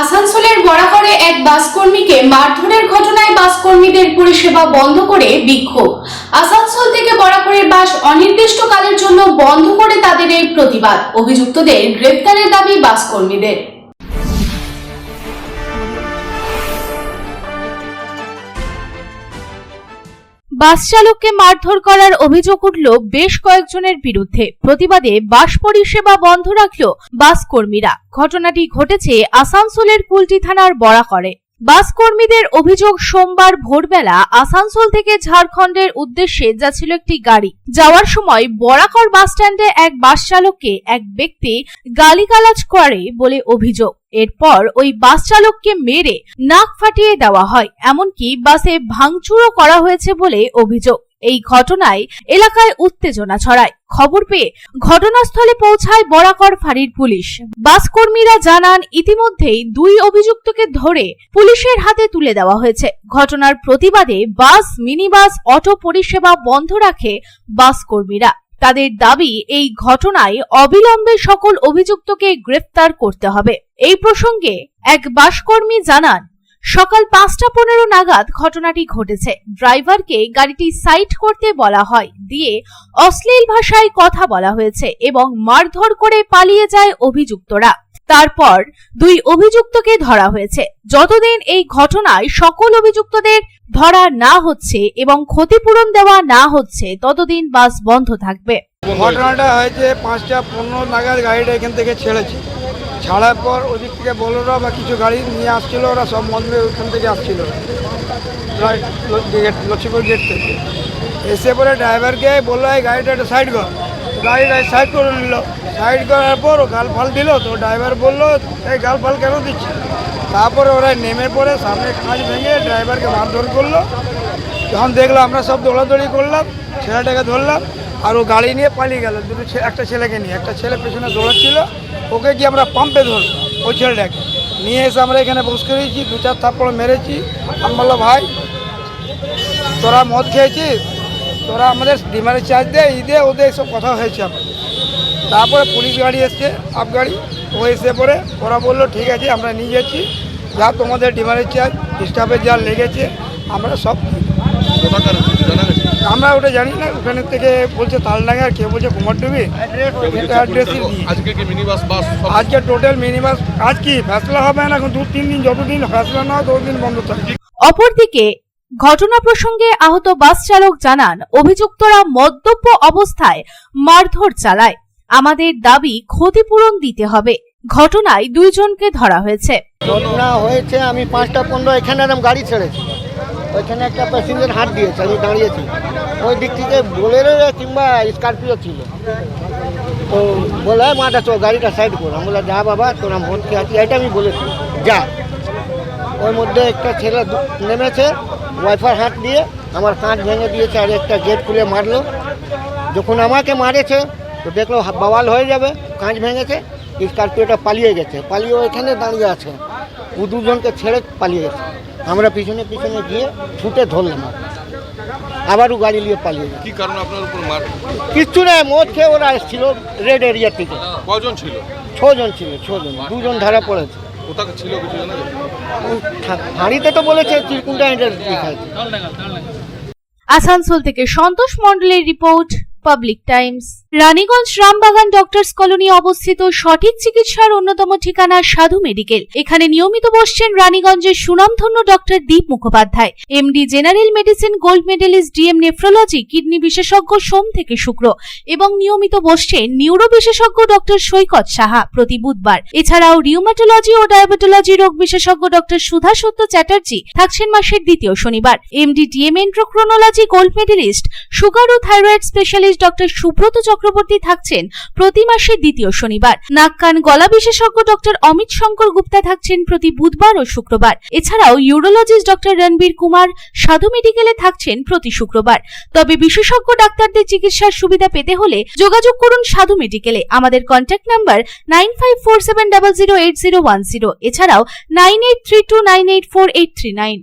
আসানসোলের বরাকরে এক বাসকর্মীকে মারধরের ঘটনায় বাসকর্মীদের পরিষেবা বন্ধ করে বিক্ষোভ। আসানসোল থেকে বরাকরের বাস অনির্দিষ্টকালের জন্য বন্ধ করে তাদের এই প্রতিবাদ। অভিযুক্তদের গ্রেপ্তারের দাবি বাস বাস চালককে মারধর করার অভিযোগ উঠল বেশ কয়েকজনের বিরুদ্ধে। প্রতিবাদে বাস পরিষেবা বন্ধ রাখল বাস কর্মীরা। ঘটনাটি ঘটেছে আসানসোলের কুলটি থানার বরাকরে। বাস কর্মীদের অভিযোগ সোমবার ভোরবেলা আসানসোল থেকে ঝাড়খণ্ডের উদ্দেশ্যে যাচ্ছিল একটি গাড়ি। যাওয়ার সময় বরাকর বাস স্ট্যান্ডে এক বাস চালককে এক ব্যক্তি গালিগালাজ করে বলে অভিযোগ। এরপর ওই বাস চালককে মেরে নাক ফাটিয়ে দেওয়া হয়, এমনকি বাসে ভাঙচুরও করা হয়েছে বলে অভিযোগ। এই ঘটনায় এলাকায় উত্তেজনা ছড়ায়। খবর পেয়ে ঘটনাস্থলে পৌঁছায় বরাকর ফাঁড়ির পুলিশ। বাস কর্মীরা জানান, ইতিমধ্যেই দুই অভিযুক্তকে ধরে পুলিশের হাতে তুলে দেওয়া হয়েছে। ঘটনার প্রতিবাদে বাস, মিনিবাস, অটো পরিষেবা বন্ধ রাখে বাস কর্মীরা তাদের দাবি, এই ঘটনায় অবিলম্বে সকল অভিযুক্তকে গ্রেফতার করতে হবে। এই প্রসঙ্গে এক বাসকর্মী জানান সকাল পাঁচটা পনেরো নাগাদ ঘটনাটি ঘটেছে। ড্রাইভারকে গাড়িটি সাইড করতে বলা হয়। দিয়ে অশ্লীল ভাষায় কথা বলা হয়েছে এবং মারধর করে পালিয়ে যায় অভিযুক্তরা। তারপর দুই অভিযুক্তকে ধরা হয়েছে। যতদিন এই ঘটনায় সকল অভিযুক্তদের ধরা না হচ্ছে এবং ক্ষতিপূরণ দেওয়া না হচ্ছে, ততদিন বাস বন্ধ থাকবে। ঘটনাটা হয়েছে পাঁচটা পনেরো নাগাদ গাড়িটা এখান থেকে ছেড়েছে। ছাড়ার পর ওদিক থেকে বলোরা বা কিছু গাড়ি নিয়ে আসছিল, ওরা সব মন্দিরে ওইখান থেকে আসছিল। লক্ষ্মীপুর গেট থেকে। এসে পরে ড্রাইভারকে বলল, এই গাড়িটা একটা সাইড কর। গাড়িটা সাইড করে নিল। সাইড করার পর ও গাল ফাল দিল, তো ড্রাইভার বলল, এই গাল ফাল কেন দিচ্ছে তারপরে ওরা নেমে পড়ে সামনে কাঁচ ভেঙে ড্রাইভারকে মারধর করল। যখন দেখল আমরা সব দৌড়াদৌড়ি করলাম, ছেলেটাকে ধরলাম আর ও গাড়ি নিয়ে পালিয়ে গেল। দুটো একটা ছেলেকে নিয়ে। একটা ছেলে পেছনে দৌড়াচ্ছিল। ওকে গিয়ে আমরা পাম্পে ধরলো ওই ছেলেটাকে। নিয়ে এসে আমরা এখানে বস করেছি, দু চার থাপ্পড় মেরেছি। আমি বলল ভাই, তোরা মদ খেয়েছিস? তোরা আমাদের ডিমান্ডের চার্জ দে, ই দে ওদের সব কথা হয়েছে আমার। তারপরে পুলিশ গাড়ি এসছে, আপ গাড়ি। ও এসে পরে ওরা বলল, ঠিক আছে, আমরা নিয়ে যাচ্ছি। যা তোমাদের ডিমান্ডের চার্জ স্টাফের যা লেগেছে, আমরা সব আমরা ওটা জানি না ওখানে থেকে বলছে তালডাঙ্গা আর কেউ বলছে কুমারডুবি? আজকে কি মিনি বাস টোটাল আজ কি ফেসলা হবে না? এখন দু তিন দিন যতদিন ফেসলা না হয় ততদিন বন্ধ থাকে অপরদিকে ঘটনা প্রসঙ্গে আহত বাস চালক জানান অভিযুক্তরা মদ্যপ অবস্থায় মারধর চালায়। আমাদের দাবি ক্ষতিপূরণ দিতে হবে। ঘটনায় দুইজনকে ধরা হয়েছে। ঘটনা হয়েছে আমি পাঁচটা পনেরো এখানে গাড়ি ছেড়েছি ওইখানে একটা প্যাসেঞ্জার হাত দিয়েছে, আমি দাঁড়িয়েছি। ওই দিক থেকে বোলেরো কিংবা স্করপিও ছিল। তো বলে মাটা চো গাড়িটা সাইড কর। আমি বলে যা বাবা, তোর মদ খেয়ে আছি এটা আমি বলেছি। যা। ওর মধ্যে একটা ছেলে নেমেছে ওয়াইফার হাত দিয়ে, আমার কাঁচ ভেঙে দিয়েছে, আর একটা গেট খুলে মারলো। যখন আমাকে মারেছে, তো দেখল, বাওয়াল হয়ে যাবে কাঁচ ভেঙেছে, স্করপিওটা পালিয়ে গেছে। পালিয়ে ওইখানে দাঁড়িয়ে আছে। ও দুজনকে ছেড়ে পালিয়ে গেছে। আমরা পিছনে পিছনে গিয়ে ছুটে ধরলাম আবারও গাড়ি নিয়ে পালিয়ে গেছে। কি কারণে আপনার উপর মার? কিচ্ছু নেই মদ খেয়ে ওরা এসেছিল রেড এরিয়া থেকে। কজন ছিল? ছজন ছিল ছজন। দুজন ধরা পড়েছে। কোথাকে ছিল কিছু জানা হাঁড়িতে তো বলেছে চিরকুন্ডা লেখা আছে। আসানসোল থেকে সন্তোষ মন্ডলের report public times. Raniganj Rambagan doctors colony অবস্থিত সঠিক চিকিৎসার অন্যতম ঠিকানা সাধু মেডিকেল। এখানে নিয়মিত বসছেন রানীগঞ্জের সুনামধন্য doctor Deep Mukhopadhyay. MD general medicine, gold medalist, DM nephrology, kidney বিশেষজ্ঞ সোম থেকে শুক্র এবং নিয়মিত বসছেন নিউরো বিশেষজ্ঞ ডক্টর সৈকত সাহা প্রতি বুধবার। এছাড়াও রিউমাটোলজি ও ডায়াবেটোলজি রোগ বিশেষজ্ঞ ডক্টর সুধা সত্য চ্যাটার্জি থাকছেন মাসের দ্বিতীয় শনিবার। MD DM endocrinology gold medalist, sugar ও thyroid specialist doctor Subrata Chakraborty থাকছেন প্রতি মাসের দ্বিতীয় শনিবার। নাক কান গলা বিশেষজ্ঞ ডক্টর অমিত শঙ্কর গুপ্তা থাকছেন প্রতি বুধবার ও শুক্রবার। এছাড়াও ইউরোলজিস্ট ডক্টর রণবীর কুমার সাধু মেডিকেলে থাকছেন প্রতি শুক্রবার। তবে বিশেষজ্ঞ ডাক্তারদের চিকিৎসার সুবিধা পেতে হলে যোগাযোগ করুন সাধু মেডিকেলে। আমাদের contact number nine five four seven double zero eight zero one zero এছাড়াও nine eight three two nine eight four eight three nine